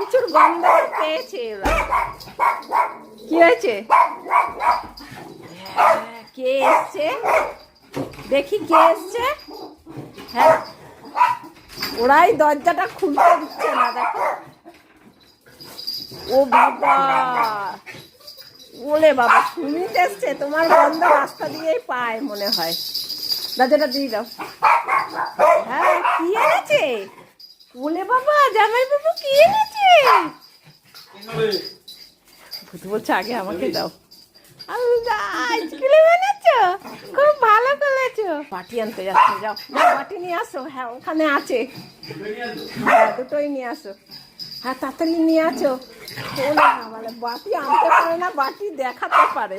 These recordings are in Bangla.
কিছুর গন্ধ পেয়েছে কি হয়েছে? হ্যাঁ, কে এসছে? দেখি কে এসছে। হ্যাঁ ওরাই দরজাটা খুলতে দিচ্ছে না দেখো। ও বাবা ওলে বাবা সুমিত এসছে তোমার গন্ধ রাস্তা দিয়েই পায় মনে হয়। দরজাটা দিয়ে দাও। হ্যাঁ কি এনেছে? ওলে বাবা জামাই বাবু কি এনেছে? ভূত বলছে আগে আমাকে দাও। আইসক্রিম এনেছো? খুব ভালো করেছ। বাটি আনতে যাচ্ছে যাও। বাটি নিয়ে আসো। হ্যাঁ ওখানে আছে। হ্যাঁ দুটোই নিয়ে আসো। হ্যাঁ তাড়াতাড়ি নিয়ে আসো। মানে বাটি আনতে পারে না বাটি দেখাতে পারে।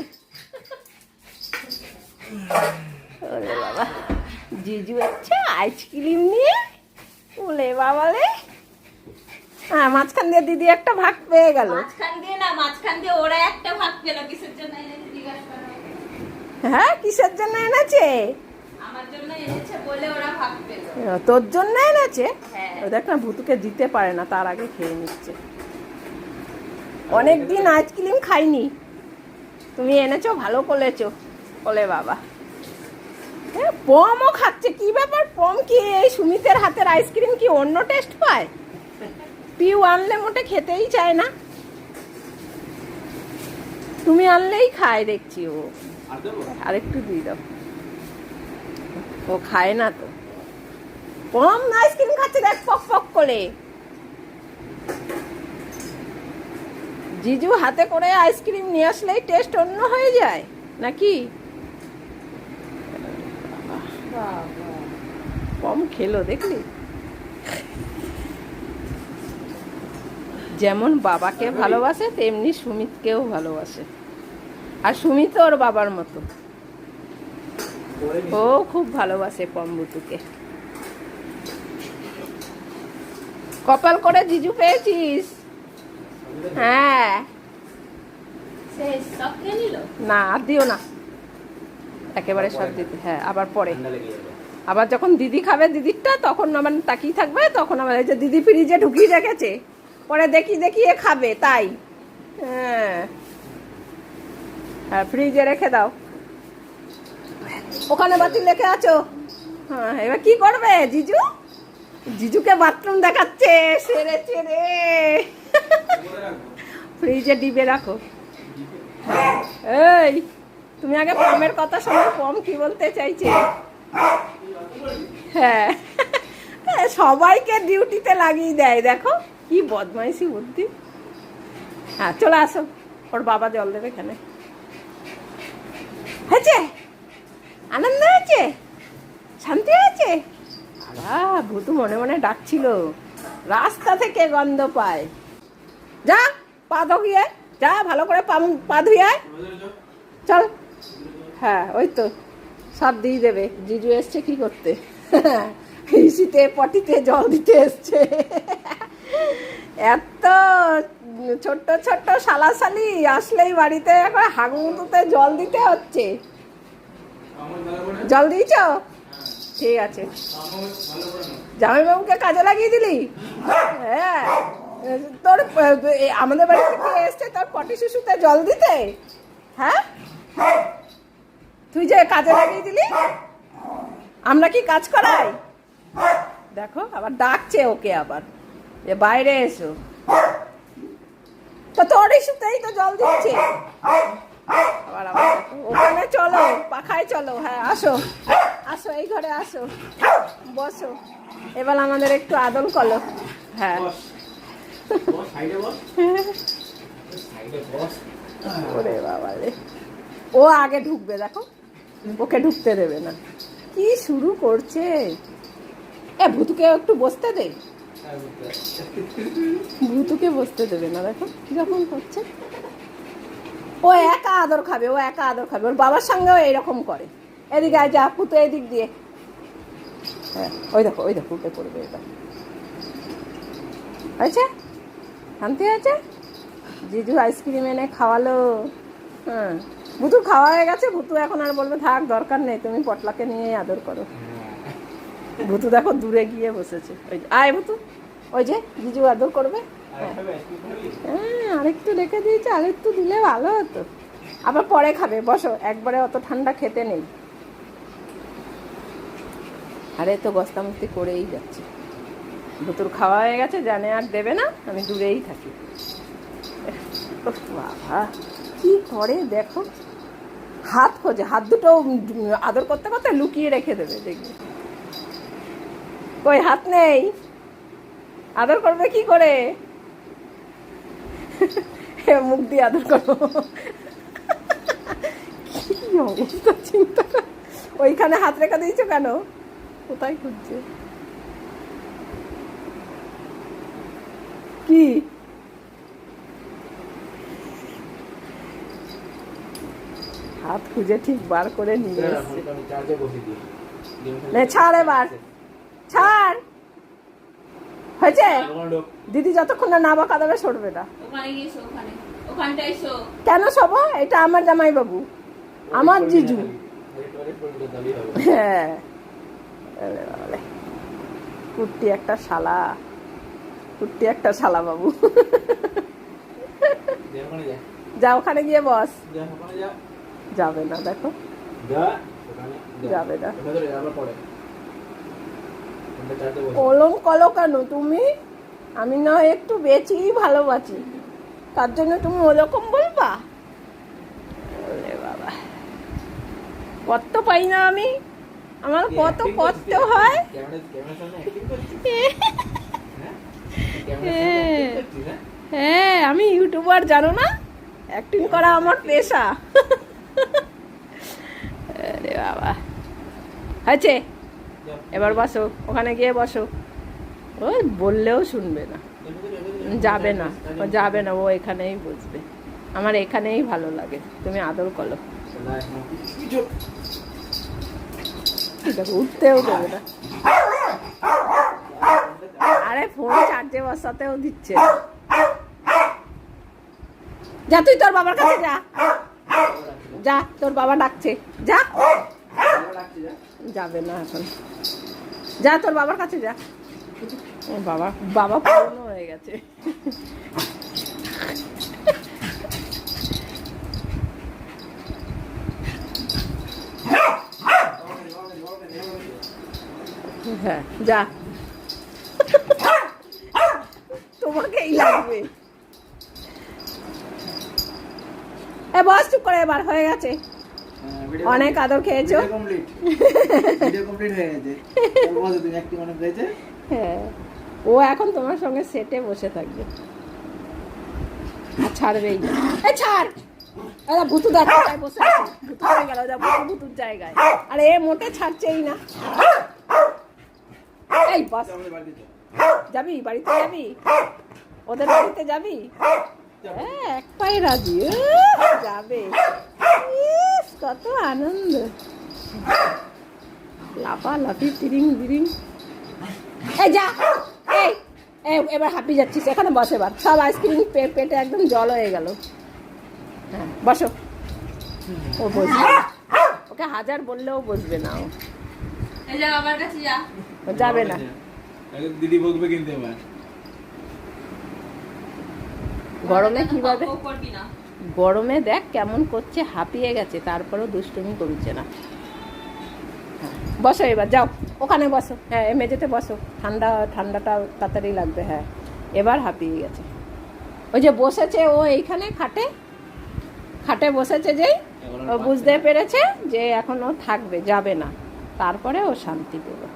বাবা জিজু আইসক্রিম নিয়ে ওলে বাবালে হ্যাঁ মাঝখান দিয়ে দিদি একটা ভাগ পেয়ে গেল। মাঝখান দিয়ে না মাঝখান দিয়ে ওরা একটা ভাগ পেল কিসের জন্য হ্যাঁ কিসের জন্য এনেছে? আমার জন্য এনেছে বলে ওরা ভাগ পেল। তোর জন্য এনেছে? হ্যাঁ। ও দেখ না ভুতুকে দিতে পারে না তার আগে খেয়ে নিচ্ছে। অনেকদিন আইসক্রিম খাইনি। তুমি এনেছো ভালো করেছ। বলে বাবা। পমও খাচ্ছে। কি ব্যাপার পম? কি এই সুমিতের হাতের আইসক্রিম কি অন্য টেস্ট পায়? পিউ আনলে মোটে খেতেই চায় না। তুমি আনলেই খায় দেখছি ও। আরেকটু দিয়ে দাও। ও খায় না তো। কম আইসক্রিম খাচ্ছে দেখ পক পক করে। জিজু হাতে করে আইসক্রিম নিয়ে আসলেই টেস্ট অন্য হয়ে যায় নাকি? কম খেলো দেখলি? যেমন বাবাকে ভালোবাসে তেমনি সুমিতকেও ভালোবাসে। আর সুমিত ওর বাবার মতো। ও খুব ভালোবাসে পম্বুতুকে। কপাল করে জিজু পেয়েছিস? হ্যাঁ। না আর দিও না। একেবারে সব দিতে হ্যাঁ আবার পরে। আবার যখন দিদি খাবে দিদিরটা, তখন আমার তাকিয়ে থাকবে, তখন আবার এই যে দিদি ফ্রিজে ঢুকিয়ে রেখেছে। পরে দেখি দেখি এ খাবে, তাই। হ্যাঁ। হ্যাঁ ফ্রিজে রেখে দাও। ওখানে বাতি লেখে আছো? হ্যাঁ এবার কি করবে জিজু? জিজুকে বাথরুম দেখাচ্ছে, সেরে রে ফ্রিজে ডিবে রাখো। এই, তুমি আগে পমের কথা শোনো পম কি বলতে চাইছে? হ্যাঁ। এ, সবাইকে ডিউটিতে লাগিয়ে দেয় দেখো। কি বদমাইশি বুদ্ধি। হ্যাঁ চলে আসো। ওর বাবা জল দেবে এখানে। হয়েছে? আনন্দ হয়েছে? শান্তি হয়েছে? আবা ভূতু মনে মনে ডাকছিল। রাস্তা থেকে গন্ধ পায়। যা পা ধুয়ে যা ভালো করে পা ধুয়ে। চল। হ্যাঁ ওই তো। সব দিয়ে দেবে। জিজু এসছে কি করতে? হিসিতে পটিতে জল দিতে এসছে। এত ছোট্ট ছোট্ট সালাসালি আসলেই বাড়িতে এখন হাগুমুতুতে জল দিতে হচ্ছে। জল দিয়েছ? ঠিক আছে। জামাইবাবুকে কাজে লাগিয়ে দিলি? হ্যাঁ। তোর আমাদের বাড়ি থেকে এসছে? তোর পটি শিশুতে জল দিতে? হ্যাঁ? তুই যে কাজে লাগিয়ে দিলি? আমরা কি কাজ করাই? দেখো আবার ডাকছে ওকে আবার। যে বাইরে এসো। তো তোর ইস্যুতেই তো জল দিচ্ছে। আবার আবার ওখানে চলো পাখায় চলো হ্যাঁ আসো। আসো এই ঘরে আসো। বসো। এবার আমাদের একটু আদল করো হ্যাঁ। ওরে বাবা রে ও আগে ঢুকবে দেখো। ওকে ঢুকতে দেবে না। কি শুরু করছে? এ, ভুতুকে একটু বসতে দে। ভুতুকে বসতে দেবে না, দেখো কীরকম করছে। ও একা আদর খাবে, ও একা আদর খাবে, ওর বাবার সঙ্গেও এইরকম করে। এদিকে আয়, যা, পুতো এদিক দিয়ে। হ্যাঁ ওই দেখো ওই দেখো উঠে পড়বে এটা। হয়েছে? শান্তি হয়েছে? জিজু আইসক্রিম এনে খাওয়ালো। হ্যাঁ। ভুতু খাওয়া হয়ে গেছে ভুতু এখন আর বলবে থাক দরকার নেই তুমি পটলাকে নিয়ে আদর করো। ভুতু দেখো দূরে গিয়ে বসেছে। ওই যে, আয় ভুতু ওই যে জিজু আদর করবে? হ্যাঁ আরেকটু রেখে দিয়েছে আরেকটু দিলে ভালো হতো। আবার পরে খাবে বসো একবারে অত ঠান্ডা খেতে নেই। আরে তো গস্তামস্তি করেই যাচ্ছে। ভুতুর খাওয়া হয়ে গেছে জানে আর দেবে না আমি দূরেই থাকি। বাবা। কি করে? দেখো। হাত খোঁজে। হাত দুটো আদর করতে করতে লুকিয়ে রেখে দেবে, দেখবে। কই, হাত নেই? আদর করবে কি করে? মুখ দিয়ে আদর করো ওইখানে হাত রেখে দিয়েছ কেন? কোথায় খুঁজছে? কি? হাত খুঁজে ঠিক বার করে নিয়ে এসছে। ছাড় এবার। ছাড়। হয়েছে? দিদি যতক্ষণ না না বাঁকা দেবে সরবে না। ওখানে ওখানে। কেন সব এটা আমার জামাই বাবু আমার জিজু। হ্যাঁ। আরে কুর্তি একটা শালা। কুর্তি একটা শালা বাবু। যা ওখানে গিয়ে বস। যাবে না দেখো। যাবে না। ওলম কলো কেন তুমি? আমি না হয় একটু বেচি ভালোবাসি। তার জন্য তুমি ওরকম বলবা? বাবা। কত পাই না আমি। আমার কত কষ্ট হয়? হ্যাঁ? আমি ইউটিউবার জানো না? অ্যাক্টিং করা আমার পেশা। আরে বাবা। আছে? এবার বসো, ওখানে গিয়ে বসো। ওই বললেও শুনবে না। যাবে না, ও যাবে না, ও এখানেই বুঝবে আমার এখানেই ভালো লাগে, তুমি আদর করো। উঠতেও দেবে না। আরে ফোন চার্জে বসাতেও দিচ্ছে যা, তুই তোর বাবার কাছে যা। যা তোর বাবা ডাকছে। যা। যাবে না এখন। যা তোর বাবার কাছে যা। ও বাবা বাবা পুরনো হয়ে গেছে। হ্যাঁ যা তোমাকেই লাগবে এ বস চুপ করে এবার হয়ে গেছে। অনেক আদর খেয়েছো। কমপ্লিট ভিডিও কমপ্লিট হয়ে গেছে। বলো তুমি একটি অনেক হয়েছে? হ্যাঁ ও এখন তোমার সঙ্গে সেটে বসে থাকবে। আর ছাড়বেই না। এ ছাড়! আরে ভুতু দেখ কোথায় বসে আছে। ভুতু হয়ে গেল যা ভুতু ভুতুর জায়গায়। আরে এ মোটে ছাড়ছেই না। এই বস। যাবি? বাড়িতে যাবি? ওদের বাড়িতে যাবি? হ্যাঁ এক পায়ে রাজি। যাবে। কত আনন্দ। লাফা লাফি তিরিং বিরিং। এই যা এই এবার হাঁপি যাচ্ছিস। এখানে বস এবার। সব আইসক্রিম পেটে একদম জল হয়ে গেল। হ্যাঁ বসো। ও বসবে। ওকে হাজার বললেও বসবে না ও। যাবে না। দিদি বকবে কিন্তু এবার। গরমে কীভাবে? গরমে দেখ কেমন করছে হাঁপিয়ে গেছে তারপরেও দুষ্টুমি করছে না। হ্যাঁ, বসো এবার যাও। ওখানে বসো। হ্যাঁ এ মেঝেতে বসো। ঠান্ডা ঠান্ডাটা তাড়াতাড়ি লাগবে হ্যাঁ। এবার হাঁপিয়ে গেছে। ওই যে বসেছে ও এইখানে খাটে। খাটে বসেছে যেই ও বুঝতে পেরেছে যে এখন ও থাকবে যাবে না। তারপরে ও শান্তি পেবে